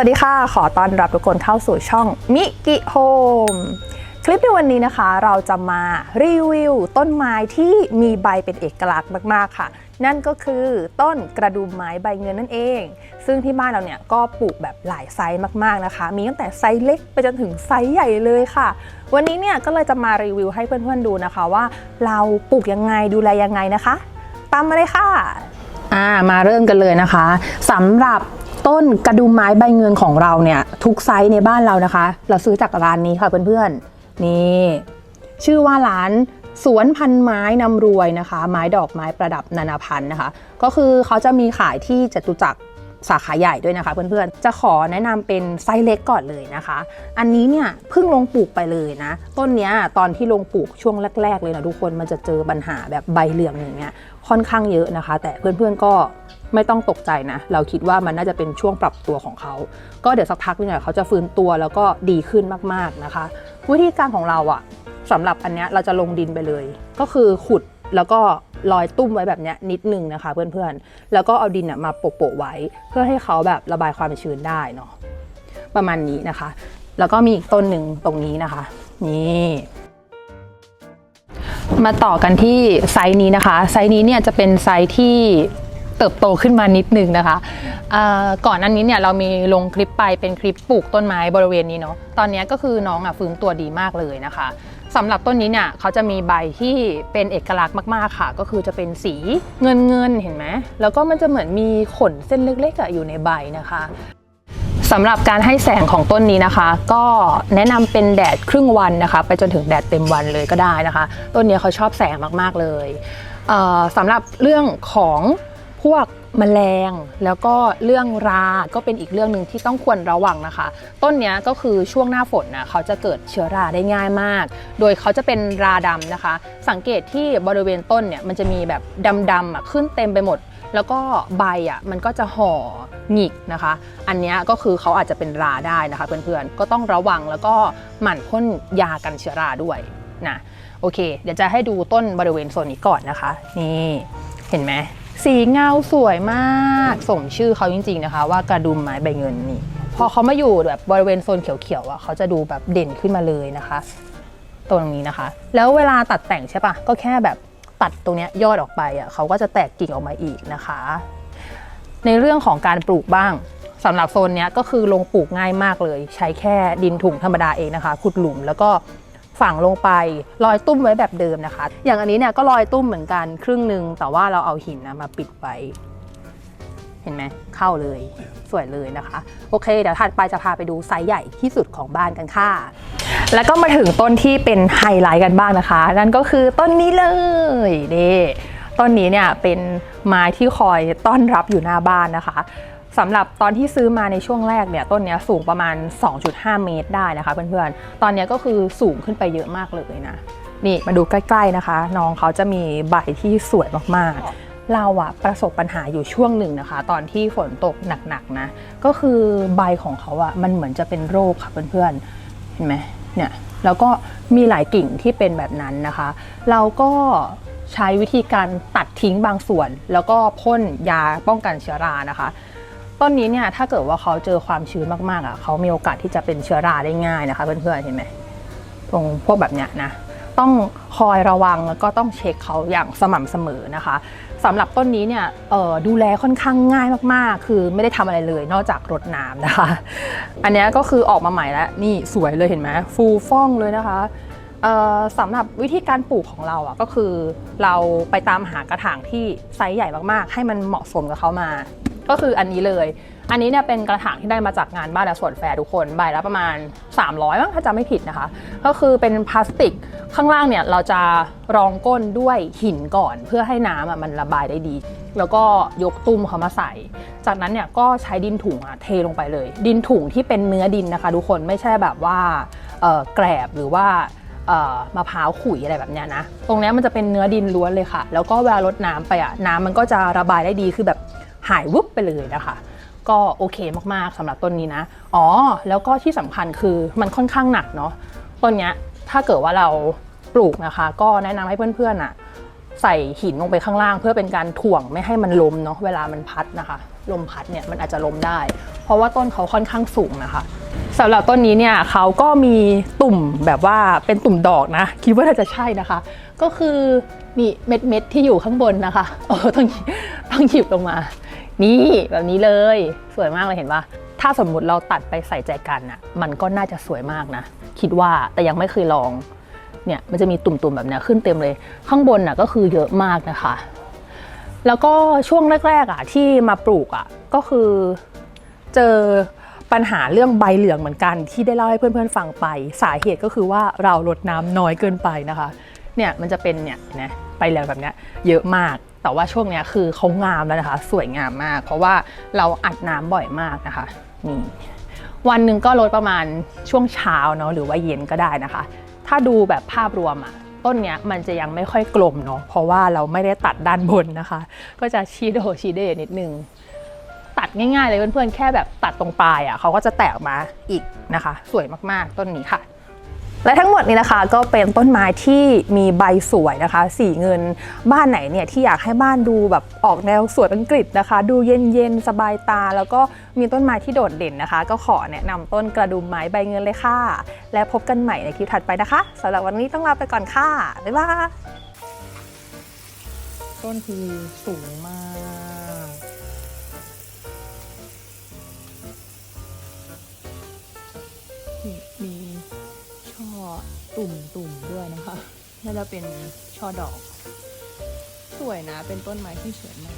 วัสดีค่ะ ขอต้อนรับทุกคนเข้าสู่ช่องมิกิโฮมคลิปในวันนี้นะคะ เราจะมารีวิวต้นไม้ที่มีใบเป็นเอกลักษณ์มากๆค่ะ นั่นก็คือต้นกระดุมไม้ใบเงินนั่นเอง ซึ่งที่บ้านเราเนี่ยก็ปลูกแบบหลายไซส์มากๆนะคะ มีตั้งแต่ไซส์เล็กไปจนถึงไซส์ใหญ่เลยค่ะ วันนี้เนี่ยก็เลยจะมารีวิวให้เพื่อนๆดูนะคะว่า เราปลูกยังไงดูแลยังไงนะคะ ตามมาเลยค่ะ่ามาเริ่มกันเลยนะคะสำหรับ ต้นกระดุมไม้ใบเงินของเราเนี่ยทุกไซส์ในบ้านเรานะคะ เราซื้อจากร้านนี้ค่ะเพื่อนๆนี่ชื่อว่าร้านสวนพันไม้นำรวยนะคะ ไม้ดอกไม้ประดับนานาพันธุ์นะคะ ก็คือเขาจะมีขายที่จตุจักร สาขาใหญ่ด้วยนะคะเพื่อนๆ จะขอแนะนำเป็นไซส์เล็กก่อนเลยนะคะ อันนี้เนี่ยเพิ่งลงปลูกไปเลยนะ ต้นเนี้ยตอนที่ลงปลูกช่วงแรก ๆ เลยนะทุกคนมันจะเจอปัญหาแบบใบเหลืองอย่างเงี้ยค่อนข้างเยอะนะคะ แต่เพื่อนๆก็ไม่ต้องตกใจนะ เราคิดว่ามันน่าจะเป็นช่วงปรับตัวของเขา ก็เดี๋ยวสักพักนึงเนี่ยเขาจะฟื้นตัวแล้วก็ดีขึ้นมากๆนะคะ วิธีการของเราอะสำหรับอันเนี้ยเราจะลงดินไปเลย ก็คือขุดแล้วก็ ลอยตุ้มไว้แบบนี้นิดนึงนะคะเพื่อนๆ แล้วก็เอาดินมาโปะๆไว้ เพื่อให้เขาแบบระบายความชื้นได้เนาะประมาณนี้นะคะ แล้วก็มีอีกต้นหนึ่งตรงนี้นะคะ นี่มาต่อกันที่ไซส์นี้นะคะ ไซส์นี้เนี่ยจะเป็นไซส์ที่เติบโตขึ้นมานิดนึงนะคะ ก่อนหนั้นนี้เนี่ยเรามีลงคลิปไปเป็นคลิปปลูกต้นไม้บริเวณนี้เนาะ ตอนนี้ก็คือน้องอะฟื้นตัวดีมากเลยนะคะ สำหรับต้นนี้เนี่ยเขาจะมีใบที่เป็นเอกลักษณ์มากๆค่ะ ก็คือจะเป็นสีเงินเงินเห็นไหมแล้วก็มันจะเหมือนมีขนเส้นเล็กๆอยู่ในใบนะคะสำหรับการให้แสงของต้นนี้นะคะ ก็แนะนำเป็นแดดครึ่งวันนะคะ ไปจนถึงแดดเต็มวันเลยก็ได้นะคะ ต้นนี้เขาชอบแสงมากๆเลยเอ่อสำหรับเรื่องของพวก แมลง แล้วก็เรื่องรา ก็เป็นอีกเรื่องหนึ่งที่ต้องควรระวังนะคะ ต้นนี้ก็คือช่วงหน้าฝนนะเขาจะเกิดเชื้อราได้ง่ายมาก โดยเขาจะเป็นราดำนะคะ สังเกตที่บริเวณต้นเนี่ยมันจะมีแบบดำๆอะขึ้นเต็มไปหมด แล้วก็ใบอะมันก็จะห่อหงิกนะคะ อันนี้ก็คือเขาอาจจะเป็นราได้นะคะเพื่อนๆ ก็ต้องระวังแล้วก็หมั่นพ่นยากันเชื้อราด้วยนะ โอเค เดี๋ยวจะให้ดูต้นบริเวณโซนนี้ก่อนนะคะ นี่ เห็นไหม สีเงาสวยมากสมชื่อเขาจริง ๆนะคะ ว่ากระดุมไม้ใบเงินนี่ พอเขามาอยู่แบบบริเวณโซนเขียวๆอะเขาจะดูแบบเด่นขึ้นมาเลยนะคะ ตรงนี้นะคะ แล้วเวลาตัดแต่งใช่ปะก็แค่แบบตัดตรงเนี้ยยอดออกไปอะเขาก็จะแตกกิ่งออกมาอีกนะคะ ในเรื่องของการปลูกบ้างสำหรับโซนนี้ก็คือลงปลูกง่ายมากเลย ใช้แค่ดินถุงธรรมดาเองนะคะขุดหลุมแล้วก็ ฝังลงไปลอยตุ้มไว้แบบเดิมนะคะ อย่างอันนี้เนี่ยก็ลอยตุ้มเหมือนกันครึ่งหนึ่งแต่ว่าเราเอาหินนะมาปิดไว้ เห็นไหมเข้าเลยสวยเลยนะคะ โอเค เดี๋ยวถัดไปจะพาไปดูไซส์ใหญ่ที่สุดของบ้านกันค่ะ แล้วก็มาถึงต้นที่เป็นไฮไลท์กันบ้างนะคะ นั่นก็คือต้นนี้เลยนี่ต้นนี้เนี่ยเป็นไม้ที่คอยต้อนรับอยู่หน้าบ้านนะคะ สำหรับตอนที่ซื้อมาในช่วงแรกเนี่ยต้นนี้สูงประมาณ 2.5 เมตรได้นะคะเพื่อนๆ ตอนนี้ก็คือสูงขึ้นไปเยอะมากเลยนะ นี่มาดูใกล้ๆนะคะ น้องเขาจะมีใบที่สวยมากๆ เราอะประสบปัญหาอยู่ช่วงหนึ่งนะคะ ตอนที่ฝนตกหนักๆนะ ก็คือใบของเขาอะมันเหมือนจะเป็นโรคค่ะเพื่อนๆ เห็นไหมเนี่ยแล้วก็มีหลายกิ่งที่เป็นแบบนั้นนะคะ เราก็ใช้วิธีการตัดทิ้งบางส่วน แล้วก็พ่นยาป้องกันเชื้อรานะคะ ต้นนี้เนี่ยถ้าเกิดว่าเขาเจอความชื้นมากๆอะเขามีโอกาสที่จะเป็นเชื้อราได้ง่ายนะคะเพื่อนๆเห็นไหมตรงพวกแบบเนี้ยนะต้องคอยระวังแล้วก็ต้องเช็คเขาอย่างสม่ำเสมอนะคะสำหรับต้นนี้เนี่ยดูแลค่อนข้างง่ายมากๆ คือไม่ได้ทำอะไรเลยนอกจากรดน้ำนะคะ อันนี้ก็คือออกมาใหม่แล้วนี่สวยเลยเห็นไหมฟูฟ่องเลยนะคะสำหรับวิธีการปลูกของเราอะก็คือเราไปตามหากระถางที่ไซส์ใหญ่มากๆ ให้มันเหมาะสมกับเขามา ก็คืออันนี้เลย อันนี้เนี่ยเป็นกระถางที่ได้มาจากงานบ้านและสวนแฟร์ทุกคนใบละประมาณ 300มั้งถ้าจำไม่ผิดนะคะ ก็คือเป็นพลาสติกข้างล่างเนี่ยเราจะรองก้นด้วยหินก่อน เพื่อให้น้ำอะมันระบายได้ดี แล้วก็ยกตุ้มเขามาใส่ จากนั้นเนี่ยก็ใช้ดินถุงอะเทลงไปเลย ดินถุงที่เป็นเนื้อดินนะคะ ทุกคนไม่ใช่แบบว่าแกลบหรือว่ามะพร้าวขุยอะไรแบบนี้นะ ตรงนี้มันจะเป็นเนื้อดินล้วนเลยค่ะ แล้วก็เวลารดน้ำไปอะน้ำมันก็จะระบายได้ดี คือแบบ หายวุบไปเลยนะคะ ก็โอเคมากๆสำหรับต้นนี้นะ อ๋อ แล้วก็ที่สำคัญคือมันค่อนข้างหนักเนาะต้นเนี้ยถ้าเกิดว่าเราปลูกนะคะ ก็แนะนำให้เพื่อนๆอะใส่หินลงไปข้างล่าง เพื่อเป็นการถ่วงไม่ให้มันล้มเนาะเวลามันพัดนะคะ ลมพัดเนี่ยมันอาจจะล้มได้ เพราะว่าต้นเขาค่อนข้างสูงนะคะสำหรับต้นนี้เนี่ยเขาก็มีตุ่มแบบว่าเป็นตุ่มดอกนะ คิดว่าน่าจะใช่นะคะ ก็คือนี่เม็ดเม็ดที่อยู่ข้างบนนะคะโอ้ต้องต้องหยิบลงมา นี่แบบนี้เลยสวยมากเลยเห็นปะถ้าสมมุติเราตัดไปใส่ใจกันน่ะมันก็น่าจะสวยมากนะ คิดว่าแต่ยังไม่เคยลองเนี่ยมันจะมีตุ่มๆแบบเนี้ยขึ้นเต็มเลย ข้างบนน่ะก็คือเยอะมากนะคะ แล้วก็ช่วงแรกๆอะที่มาปลูกอะก็คือเจอปัญหาเรื่องใบเหลืองเหมือนกัน ที่ได้เล่าให้เพื่อนๆฟังไป สาเหตุก็คือว่าเราลดน้ำน้อยเกินไปนะคะ เนี่ยมันจะเป็นเนี่ยนะใบเหลืองแบบเนี้ยเยอะมาก แต่ว่าช่วงนี้คือเขางามแล้วนะคะ สวยงามมาก เพราะว่าเราอัดน้ำบ่อยมากนะคะนี่วันหนึ่งก็ลดประมาณช่วงเช้าเนาะหรือว่าเย็นก็ได้นะคะ ถ้าดูแบบภาพรวมอะต้นเนี้ยมันจะยังไม่ค่อยกลมเนาะเพราะว่าเราไม่ได้ตัดด้านบนนะคะ ก็จะชีโดชีเดนิดนึงตัดง่ายๆเลยเพื่อนๆแค่แบบตัดตรงปลายอะเขาก็จะแตกออกมาอีกนะคะ สวยมากๆต้นนี้ค่ะ และทั้งหมดนี้นะคะก็เป็นต้นไม้ที่มีใบสวยนะคะ สีเงินบ้านไหนเนี่ยที่อยากให้บ้านดูแบบออกแนวสวนอังกฤษนะคะ ดูเย็นๆสบายตา แล้วก็มีต้นไม้ที่โดดเด่นนะคะ ก็ขอแนะนำต้นกระดุมไม้ใบเงินเลยค่ะ และพบกันใหม่ในคลิปถัดไปนะคะสำหรับวันนี้ต้องลาไปก่อนค่ะบ๊ายบายต้นคือสูงมากมี ตุ่มตุ่มๆด้วยนะคะน่าจะเป็นช่อดอก สวยนะ เป็นต้นไม้ที่สวยมาก